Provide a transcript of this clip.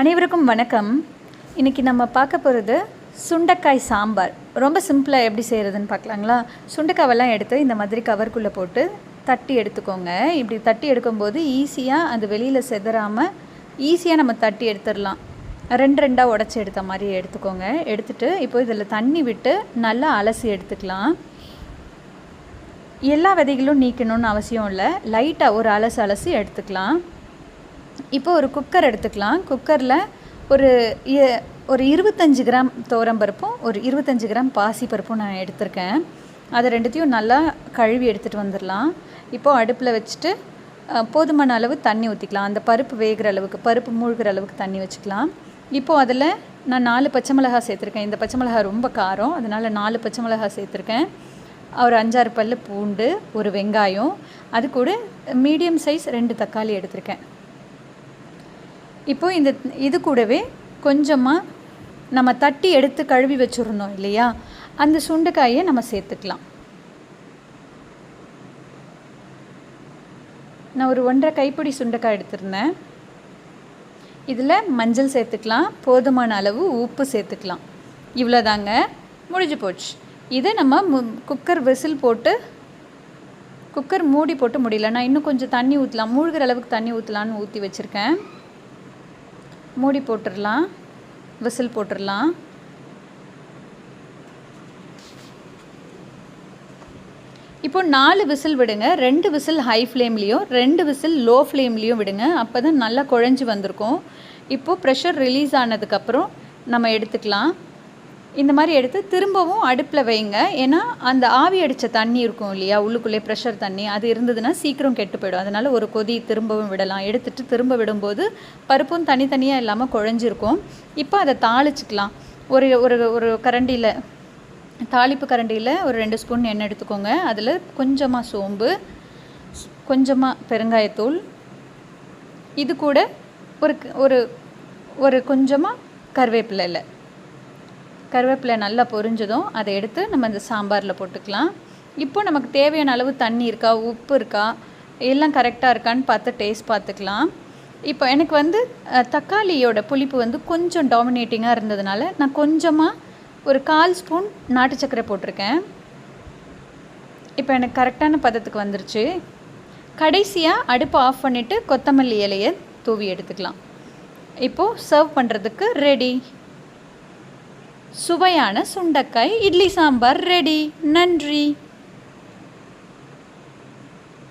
அனைவருக்கும் வணக்கம். இன்றைக்கி நம்ம பார்க்க போகிறது சுண்டைக்காய் சாம்பார். ரொம்ப சிம்பிளாக எப்படி செய்கிறதுன்னு பார்க்கலாங்களா? சுண்டைக்காவெல்லாம் எடுத்து இந்த மாதிரி கவருக்குள்ளே போட்டு தட்டி எடுத்துக்கோங்க. இப்படி தட்டி எடுக்கும்போது ஈஸியாக அது வெளியில் செதறாமல் ஈஸியாக நம்ம தட்டி எடுத்துடலாம். ரெண்டு ரெண்டாக உடச்சி எடுத்த மாதிரி எடுத்துக்கோங்க. எடுத்துகிட்டு இப்போ இதில் தண்ணி விட்டு நல்லா அலசி எடுத்துக்கலாம். எல்லா விதைகளும் நீக்கணும்னு அவசியம் இல்லை. லைட்டாக ஒரு அலசு அலசி எடுத்துக்கலாம். இப்போ ஒரு குக்கர் எடுத்துக்கலாம். குக்கரில் ஒரு ஒரு இருபத்தஞ்சி கிராம் பருப்பும் ஒரு இருபத்தஞ்சி கிராம் பாசிப்பருப்பும் நான் எடுத்திருக்கேன். அதை ரெண்டுத்தையும் நல்லா கழுவி எடுத்துகிட்டு வந்துடலாம். இப்போது அடுப்பில் வச்சுட்டு போதுமான அளவு தண்ணி ஊற்றிக்கலாம் அந்த பருப்பு வேகிற அளவுக்கு பருப்பு மூழ்கிற அளவுக்கு தண்ணி வச்சுக்கலாம். இப்போது அதில் நான் நாலு பச்சை மிளகா சேர்த்துருக்கேன். இந்த பச்சை மிளகாய் ரொம்ப காரம். அதனால் நாலு பச்சை மிளகா சேர்த்துருக்கேன். ஒரு அஞ்சாறு பல் பூண்டு ஒரு வெங்காயம். அது கூட மீடியம் சைஸ் ரெண்டு தக்காளி எடுத்திருக்கேன். இப்போது இந்த இது கூடவே கொஞ்சமாக நம்ம தட்டி எடுத்து கழுவி வச்சுருந்தோம் இல்லையா? அந்த சுண்டைக்காயை நம்ம சேர்த்துக்கலாம். நான் ஒரு ஒன்றரை கைப்பிடி சுண்டைக்காய் எடுத்திருந்தேன். இதில் மஞ்சள் சேர்த்துக்கலாம். போதுமான அளவு உப்பு சேர்த்துக்கலாம். இவ்வளோதாங்க. முடிஞ்சு போச்சு. இதை நம்ம மு குக்கர் விசில் போட்டு குக்கர் மூடி போட்டு முடியல. நான் இன்னும் கொஞ்சம் தண்ணி ஊற்றலாம் மூழ்கிற அளவுக்கு தண்ணி ஊற்றலான்னு ஊற்றி வச்சுருக்கேன். மூடி போட்டுடலாம் விசில் போட்டுடலாம் இப்போ நாலு விசில் விடுங்க. ரெண்டு விசில் ஹை ஃப்ளேம்லேயும் ரெண்டு விசில் லோ ஃப்ளேம்லேயும் விடுங்க. அப்போ தான் நல்லா குழஞ்சி வந்திருக்கும். இப்போது ப்ரெஷர் ரிலீஸ் ஆனதுக்கப்புறம் நம்ம எடுத்துக்கலாம். இந்த மாதிரி எடுத்து திரும்பவும் அடுப்பில் வைங்க. ஏன்னா அந்த ஆவி அடித்த தண்ணி இருக்கும் இல்லையா? உள்ளுக்குள்ளே ப்ரெஷர் தண்ணி அது இருந்ததுன்னா சீக்கிரம் கெட்டு போயிடும். அதனால் ஒரு கொதி திரும்பவும் விடலாம். எடுத்துட்டு திரும்ப விடும்போது பருப்பும் தனித்தனியாக இல்லாமல் குழஞ்சிருக்கும். இப்போ அதை தாளிச்சுக்கலாம். ஒரு ஒரு ஒரு கரண்டியில் தாளிப்பு கரண்டியில் ஒரு ரெண்டு ஸ்பூன் எண்ணெய் எடுத்துக்கோங்க. அதில் கொஞ்சமாக சோம்பு கொஞ்சமாக பெருங்காயத்தூள். இது கூட ஒரு ஒரு ஒரு கொஞ்சமாக கருவேப்பிலை இல்லை கருவேப்பிலை நல்லா பொரிஞ்சதும் அதை எடுத்து நம்ம இந்த சாம்பாரில் போட்டுக்கலாம். இப்போ நமக்கு தேவையான அளவு தண்ணி இருக்கா உப்பு இருக்கா எல்லாம் கரெக்டாக இருக்கான்னு பார்த்து டேஸ்ட் பார்த்துக்கலாம். இப்போ எனக்கு வந்து தக்காளியோட புளிப்பு வந்து கொஞ்சம் டாமினேட்டிங்காக இருந்ததுனால நான் கொஞ்சமாக ஒரு கால் ஸ்பூன் நாட்டு சர்க்கரை போட்டிருக்கேன். இப்போ எனக்கு கரெக்டான பதத்துக்கு வந்துருச்சு. கடைசியாக அடுப்பை ஆஃப் பண்ணிவிட்டு கொத்தமல்லி இலையை தூவி எடுத்துக்கலாம். இப்போது சர்வ் பண்ணுறதுக்கு ரெடி சுவையான சுண்டக்காய் இட்லி சாம்பார் ரெடி. நன்றி.